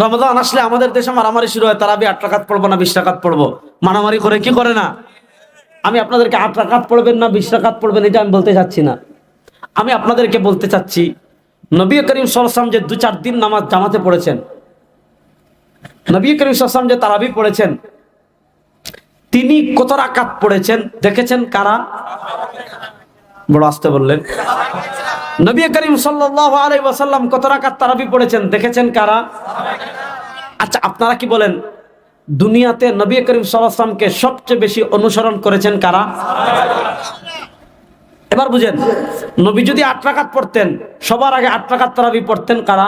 রমজান আসলে আমাদের দেশে মারামারি শুরু হয়, তারাবি আট টাকাত পড়ব না বিশ টাকাত পড়ব? মারামারি করে কি করে না? আমি আপনাদেরকে আট টাকাত পড়বেন না, বিশ টাকাত পড়বেন, এটা আমি বলতে চাচ্ছি না। আমি আপনাদেরকে বলতে চাচ্ছি, নবী করিম সরসাম যে দু চার দিন নামাজ জামাতে পড়েছেন, নবী করিম সরসাম যে তারাবি পড়েছেন, তিনি কত রাকাত পড়েছেন? দেখেছেন কারা? বড় আসতে বললেন। নবী করিম সাল্লাল্লাহু আলাইহি ওয়াসাল্লাম কত রাকাত তারাবি পড়েছেন? দেখেছেন কারা? আচ্ছা আপনারা কি বলেন? দুনিয়াতে নবী করিম ওয়াসাল্লামকে সবচেয়ে বেশি অনুসরণ করেছেন কারা? এবার বুঝেন, নবী যদি আট রাকাত পড়তেন, সবার আগে আট রাকাত তারাবি পড়তেন কারা?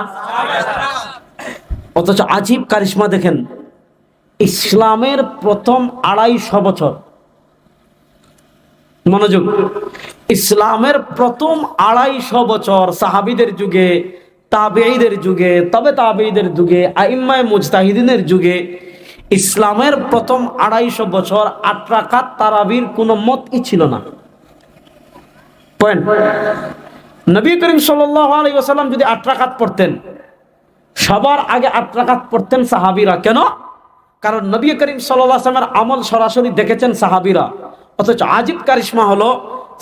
অথচ আজীব কারিশমা দেখেন, ইসলামের প্রথম আড়াইশো বছর মনোযোগ। ইসলামের প্রথম আড়াইশো বছর সাহাবিদের যুগে, তাবেঈদের যুগে, তবে তাবেঈদের যুগে, আইম্মায় মুজতাহিদিনের যুগে, ইসলামের প্রথম আড়াইশো বছর আট রাকাত তারাবির কোনো মতই ছিল না। নবী করিম ওসাল্লাম যদি আট রাকাত পড়তেন, সবার আগে আট রাকাত পড়তেন সাহাবিরা। কেন? কারণ নবী করিম সাল্লামের আমল সরাসরি দেখেছেন সাহাবিরা। অথচ আজিব কারিশমা হলো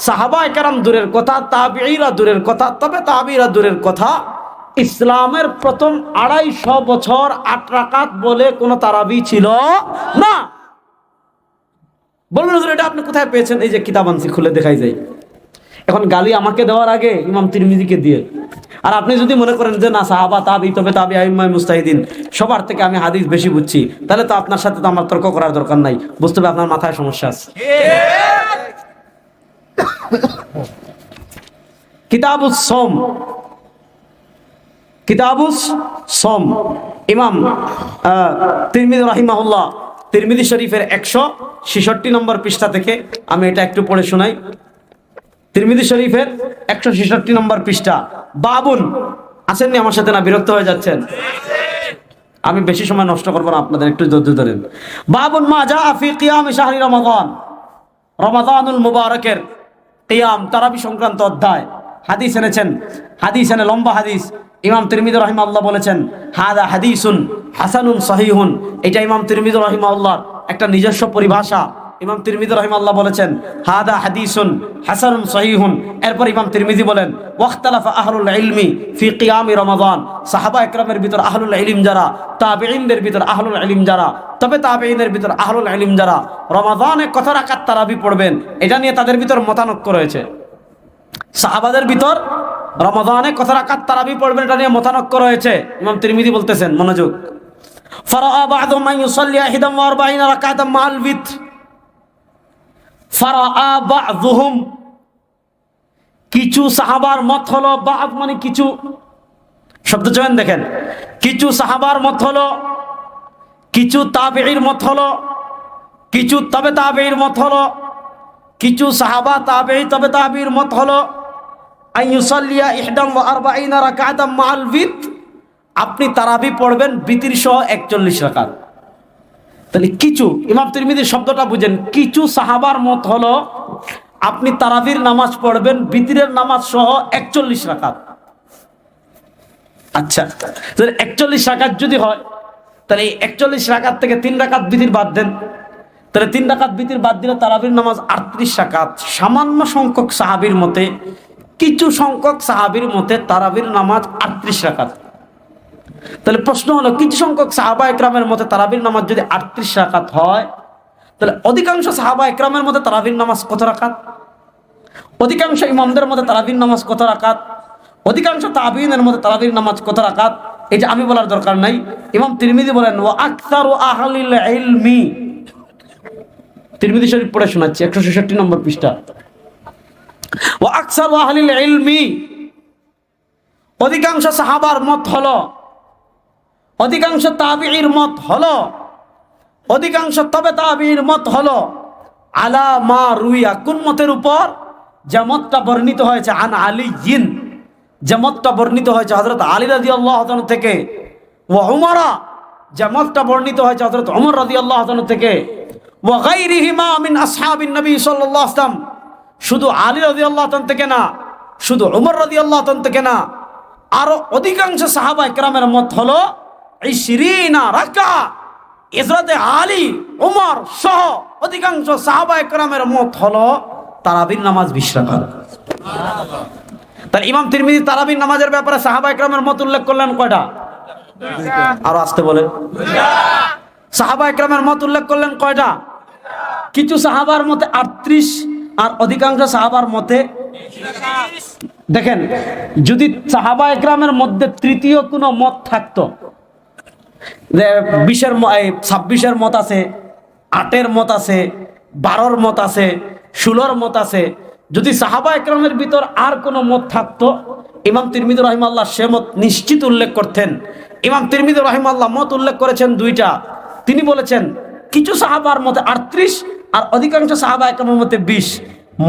সাহাবা একরাম দূরের কথা তাবিরা দূরের কথা, তবে তাবিরা দূরের কথা, ইসলামের প্রথম আড়াইশো বছর আট রাকাত বলে কোনো তারাবি ছিল না। বলবেন এটা আপনি কোথায় পেয়েছেন? এই যে কিতাবান্সি খুলে দেখাই যায় এখন গালি আমাকে দেওয়ার আগে ইমাম তিরমিজিকে দিয়ে। আর আপনি যদি মনে করেন যে না, সাহাবা, তাবি, তবে তাবি আইমাই মুস্তাহিদিন, সবার থেকে আমি হাদিস বেশি বুঝছি, তাহলে তো আপনার সাথে তো আমার তর্ক করার দরকার নাই। বুঝতে হবে আপনার মাথায় সমস্যা আছে। কিতাবুস সোম কিতাবুস সোম ইমাম তিরমিদি রাহিমাহুল্লাহ তিরমিদি শরীফের একশো ছেষট্টি নম্বর পৃষ্ঠা থেকে আমি এটা একটু পড়ে শোনাই। তিরমিদি শরীফের একশো ছেষট্টি নম্বর পৃষ্ঠা। বাবুন, আসেননি আমার সাথে না, বিরক্ত হয়ে যাচ্ছেন? আমি বেশি সময় নষ্ট করব না আপনাদের, একটু ধৈর্য ধরেন। বাবুন, মা যা আফি কিয়াম শাহরি রমাদান। রমাদানুল মুবারকের কিয়াম, তারাবি সংক্রান্ত অধ্যায়। হাদিস এনেছেন, হাদিস এনে লম্বা হাদিস। ইমাম তিরমিদ রহিমাল্লাহ বলেছেন, হাদা হাদিসুন হাসানুন সহিহুন। এটা ইমাম তিরমিদ রহিমাল্লাহর একটা নিজস্ব পরিভাষা। ইমাম তিরমিদি রহিমাল্লাহ বলেছেন, হাদা হাদিসুন হাসানুন সহিহুন। এরপর ইমাম তিরমিজি বলেন, ওয়াখতালাফা আহলুল ইলমি ফি কিয়ামি রমাদান। সাহাবা একরামের ভিতর আহলুল ইলম যারা, তাবেঈনদের ভিতর আহলুল ইলম যারা, তবে তাবেঈনের ভিতর আহলুল ইলম যারা রমাদানে কত রাকাত তারাবি পড়বেন, এটা নিয়ে তাদের ভিতর মতানক্য রয়েছে। সাহাবাদের ভিতর রমাদানে কত রাকাত তারাবি পড়বেন, এটা নিয়ে মতানক্য রয়েছে। ইমাম তিরমিজি বলতেছেন, মনোযোগ। ফারাআ বা'দুহুম মান ইউসাল্লি আহিদাম ওয়া আরবাঈনা রাকাতাম মা'আল বিত্র। কিছু সাহাবার মত হলো বাদ মানে কিছু, শব্দ চয়ন দেখেন। কিছু সাহাবার মত হলো, কিছু তাবেঈর মত হলো, কিছু তবে তাবেঈর মত হলো, কিছু সাহাবা তাবেঈ তবে তাবেঈর মত হলো। আপনি তারাবি পড়বেন, বিতির সহ একচল্লিশ রাকাত। তাহলে কিছু, ইমাম তিরমিদির শব্দটা বুঝেন, কিছু সাহাবার মত হলো আপনি তারাবির নামাজ পড়বেন, বিতিরের নামাজ সহ একচল্লিশ রাকাত। আচ্ছা তাহলে একচল্লিশ রাকাত যদি হয়, তাহলে এই একচল্লিশ রাকাত থেকে তিন রাকাত বিতির বাদ দেন। তাহলে তিন রাকাত বিতির বাদ দিলে তারাবির নামাজ আটত্রিশ রাকাত। সামান্য সংখ্যক সাহাবির মতে, কিছু সংখ্যক সাহাবির মতে তারাবির নামাজ আটত্রিশ রাকাত। তাহলে প্রশ্ন হলো, কিছু সংখ্যক সাহাবা একরামের মতে তারাবির নামাজ যদি আটত্রিশ রাকাত হয়, তাহলে অধিকাংশ সাহাবা একরামের মতে তারাবির নামাজ কত রাকাত? অধিকাংশ ইমামদের মতে তারাবির নামাজ কত রাকাত? অধিকাংশ তাবিনের মতে তারাবির নামাজ কত রাকাত? যে আমি বলার দরকার নাই। ইমাম তিরমিদি বলেন ও আক্তার ও আহলিল ইলমি। তিরমিদি শরীফ পড়ে শোনাচ্ছি, একশো ছেষট্টি নম্বর পৃষ্ঠা। ও আকসার ও আহলিল ইলমি। অধিকাংশ সাহাবার মত হলো অধিকাংশ তাবির মত হল। অধিকাংশ তবে তাবির মত হল, আলা মা রুইয়া, কোন মতের উপর? যে মতটা বর্ণিত হয়েছে, আন আলী ইন যে মতটা বর্ণিত হয়েছে হজরত আলী রাজি আল্লাহ থেকে। ও উমরা, যে মতটা বর্ণিত হয়েছে হজরত অমর রাজি আল্লাহ থেকে। ও গাইরিহিমা মিন আসহাবিন নবী সাল্লাল্লাহু আলাইহি ওয়াসাল্লাম। শুধু আলী রাজি আল্লাহ থেকে না, শুধু উমর রাজি আল্লাহ থেকে না, আরও অধিকাংশ সাহাবা একরামের মত হলো আলী সহ অধিকাংশ একরামের মত নামাজ নামাজের ব্যাপারে সাহাবা একরামের মত উল্লেখ করলেন কয়টা? আসতে বলেন। একরামের মত উল্লেখ করলেন কয়টা? কিছু সাহাবার মতে আটত্রিশ, আর অধিকাংশ সাহাবার মতে দেখেন, যদি সাহাবা একরামের মধ্যে তৃতীয় কোনো মত থাকতো যে বিশের ছাব্বিশের মত আছে, আটের মত আছে, বারোর মত আছে, ষোলোর মত আছে। যদি সাহাবা একরামের ভিতর আর কোনো মত থাকতো, ইমাম তিরমিদুর রহিমাল্লাহ সে মত নিশ্চিত উল্লেখ করতেন। ইমাম তিরমিদুর রহিমাল্লাহ মত উল্লেখ করেছেন দুইটা। তিনি বলেছেন, কিছু সাহাবার মতে আটত্রিশ, আর অধিকাংশ সাহাবা একরামের মতে বিশ।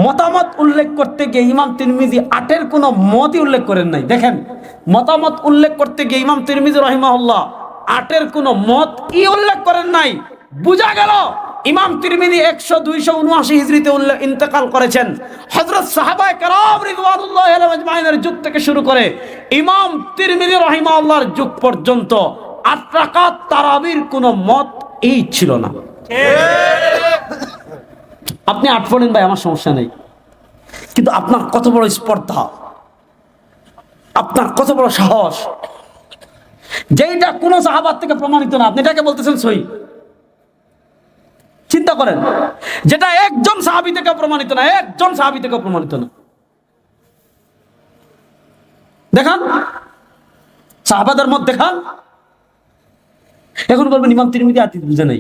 মতামত উল্লেখ করতে গিয়ে ইমাম তিরমিজি আটের কোনো মতই উল্লেখ করেন নাই। দেখেন, মতামত উল্লেখ করতে গিয়ে ইমাম তিরমিজি রহিমাহুল্লাহ আটের কোনো মত কি উল্লেখ করেন নাই। বুঝা গেল, ইমাম তিরমিজি একশো দুইশো উনআশি হিজড়িতে ইন্তেকাল করেছেন। হজরত সাহাবায়ে কেরাম আজমাইনের যুগ থেকে শুরু করে ইমাম তিরমিজি রহিমাহুল্লাহর যুগ পর্যন্ত আট রাকাত তারাবির কোনো মত এই ছিল না। আপনি আট পড়েন ভাই, আমার সমস্যা নেই। কিন্তু আপনার কত বড় স্পর্ধা? আপনার কত বড় সাহস? যেইটা কোন সাহাবাদ থেকে প্রমাণিত না, আপনি এটাকে বলতেছেন সই চিন্তা করেন, যেটা একজন সাহাবি থেকে প্রমাণিত না, একজন সাহাবি থেকে প্রমাণিত না। দেখান, সাহাবাদের মত দেখান। এখন বলবেন, ইমাম তিরমিদি আতিস বুঝে নাই?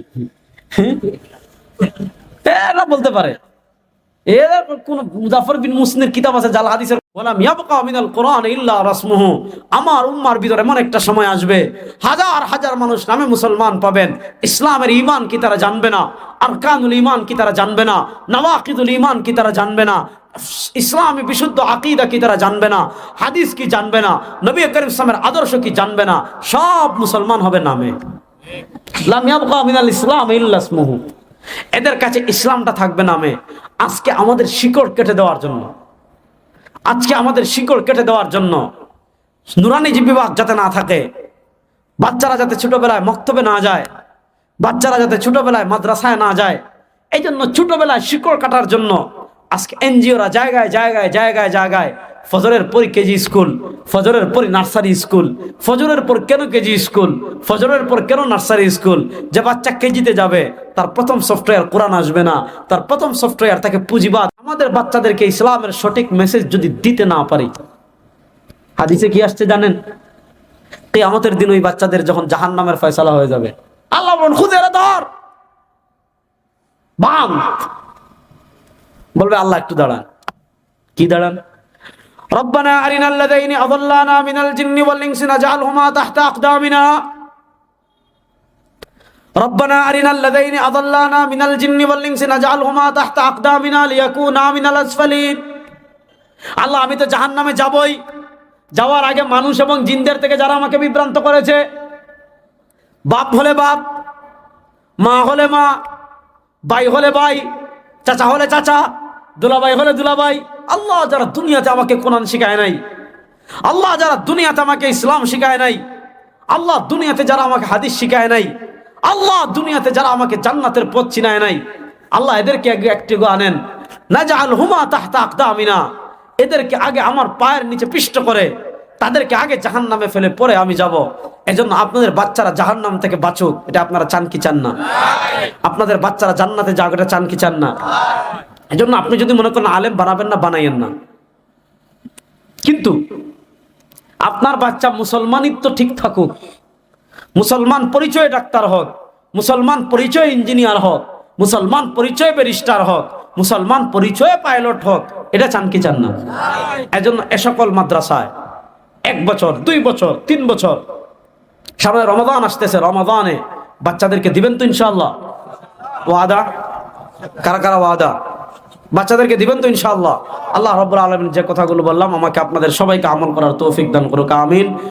এরা বলতে পারে, এর কোন মুজাফর বিন মুসলিমের কিতাব আছে, জাল হাদিসের বললাম ইয়াবকা মিনাল কোরআন ইল্লা রাসমুহু। আমার উম্মার ভিতরে এমন একটা সময় আসবে, হাজার হাজার মানুষ নামে মুসলমান পাবেন। ইসলামের ঈমান কি তারা জানবে না? আরকানুল ঈমান কি তারা জানবে না? নওয়াকিদুল ঈমান কি তারা জানবে না? ইসলামী বিশুদ্ধ আকীদা কি তারা জানবে না? হাদিস কি জানবে না? নবী করিম ইসলামের আদর্শ কি জানবে না? সব মুসলমান হবে নামে। লাম ইয়াবকা ইসলাম ইল্লা ইসমুহু এদের কাছে ইসলামটা থাকবে নামে। আজকে আমাদের শিকড় কেটে দেওয়ার জন্য। আজকে আমাদের শিকড় কেটে দেওয়ার জন্য নুরানি বিভাগ যাতে না থাকে, বাচ্চারা যাতে ছোটবেলায় মক্তবে না যায়, বাচ্চারা যাতে ছোটবেলায় মাদ্রাসায় না যায় এই জন্য ছোটবেলায় শিকড় কাটার জন্য আজকে এনজিওরা জায়গায় জায়গায় জায়গায় জায়গায় ফজরের পর কেজি স্কুল, ফজরের পর নার্সারি স্কুল, ফজরের পর কেন কেজি স্কুল, ফজরের পর কেন নার্সারি স্কুল? যে বাচ্চা কেজিতে যাবে, তার প্রথম সফটওয়্যার কোরআন আসবে না। তার প্রথম সফটওয়্যার তাকে পুঁজিবাদ। আমাদের বাচ্চাদেরকে ইসলামের সঠিক মেসেজ যদি দিতে না পারি, হাদিসে কি আসছে জানেন? আমাদের দিন ওই বাচ্চাদের যখন জাহান নামের ফয়সালা হয়ে যাবে। আল্লাহ খুদে ধর! বাং বলবে, আল্লাহ, একটু দাঁড়ান। কি দাঁড়ান? ربنا أرنا الذين أضلانا من الجن والإنس نجعلهما تحت أقدامنا ربنا أرنا الذين أضلانا من الجن والإنس نجعلهما تحت أقدامنا ليكونا من الأسفلين আল্লাহ আমি তো জাহান নামে যাবই যাওয়ার আগে মানুষ এবং জিনদের থেকে যারা আমাকে বিভ্রান্ত করেছে বাপ হলে বাপ মা হলে মা ভাই হলে ভাই চাচা হলে চাচা দুলাভাই হলে দুলাভাই আল্লাহ যারা দুনিয়াতে আমাকে কোরআন শিখায় নাই, আল্লাহ যারা দুনিয়াতে আমাকে ইসলাম শিখায় নাই, আল্লাহ দুনিয়াতে যারা আমাকে হাদিস শিখায় নাই, আল্লাহ দুনিয়াতে যারা আমাকে জান্নাতের পথ চিনায় নাই, আল্লাহ এদেরকে একটি আনেন না জাল হুমা তাহতা আকদা আমিনা এদেরকে আগে আমার পায়ের নিচে পিষ্ট করে, তাদেরকে আগে জাহান নামে ফেলে পরে আমি যাব। এজন্য আপনাদের বাচ্চারা জাহান নাম থেকে বাঁচুক, এটা আপনারা চান কি চান না? আপনাদের বাচ্চারা জান্নাতে যাক, এটা চান কি চান না? এজন্য আপনি যদি মনে করেন আলেম বানাবেন না, বানাইয়েন না। কিন্তু আপনার বাচ্চা মুসলমানিত্ব ঠিক থাকুক। মুসলমান পরিচয় ডাক্তার হোক, মুসলমান পরিচয় ইঞ্জিনিয়ার হোক, মুসলমান পরিচয় ব্যারিস্টার হোক, মুসলমান পরিচয় পাইলট হোক, এটা চান কি চান না? এজন্য এ সকল মাদ্রাসায় এক বছর, দুই বছর, তিন বছর, সামনে রমাদান আসতেছে, রমাদানে বাচ্চাদেরকে দিবেন তো ইনশাল্লাহ ওয়াদা? কারা কারা ওয়াদা? বাচ্চাদেরকে দিবেন তো ইনশাআল্লাহ। আল্লাহ রব্বুল আলমিন যে কথাগুলো বললাম, আমাকে আপনাদের সবাইকে আমল করার তৌফিক দান করুক, আমিন।